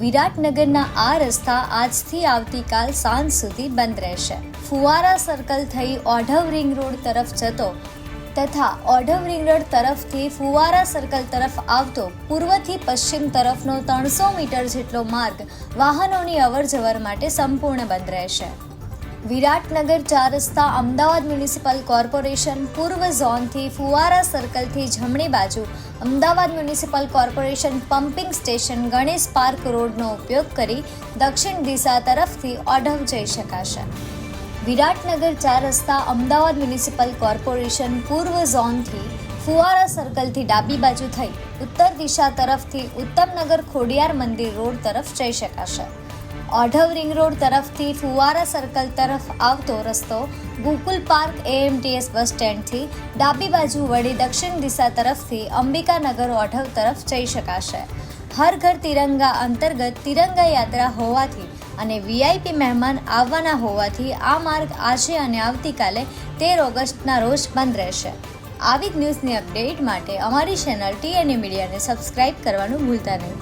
વિરાટનગરના આ રસ્તા આજથી આવતીકાલ સાંજ સુધી બંધ રહેશે. ફુવારા સર્કલ થઈ ઓઢવ રિંગ રોડ તરફ જતો તથા ઓઢવ રિંગ રોડ તરફથી ફુવારા સર્કલ તરફ આવતો પૂર્વથી પશ્ચિમ તરફનો ત્રણસો મીટર જેટલો માર્ગ વાહનોની અવરજવર માટે સંપૂર્ણ બંધ રહેશે. વિરાટનગર ચાર રસ્તા અમદાવાદ મ્યુનિસિપલ કોર્પોરેશન પૂર્વ ઝોનથી ફુવારા સર્કલથી જમણી બાજુ Ahmedabad municipal corporation pumping station Ganesh park રોડનો ઉપયોગ કરી દક્ષિણ દિશા તરફથી ઓઢવ જઈ શકાશે. વિરાટનગર ચાર રસ્તા અમદાવાદ મ્યુનિસિપલ કોર્પોરેશન પૂર્વ ઝોનથી ફુવારા સર્કલથી ડાબી બાજુ થઈ ઉત્તર દિશા તરફથી ઉત્તમનગર ખોડિયાર મંદિર રોડ તરફ જઈ શકાશે. ઓઢવ રિંગ રોડ તરફથી ફુવારા સર્કલ તરફ આવતો રસ્તો ગોકુલ પાર્ક એએમટીએસ બસ સ્ટેન્ડથી ડાબી બાજુ વળી દક્ષિણ દિશા તરફથી અંબિકાનગર ઓઢવ તરફ જઈ શકાશે. હર ઘર તિરંગા અંતર્ગત તિરંગા યાત્રા હોવાથી અને વીઆઈપી મહેમાન આવવાના હોવાથી આ માર્ગ આજે અને આવતીકાલે તેર ઓગસ્ટના રોજ બંધ રહેશે. આવી જ ન્યૂઝની અપડેટ માટે અમારી ચેનલ ટીએનએ મીડિયાને સબસ્ક્રાઇબ કરવાનું ભૂલતા નહીં.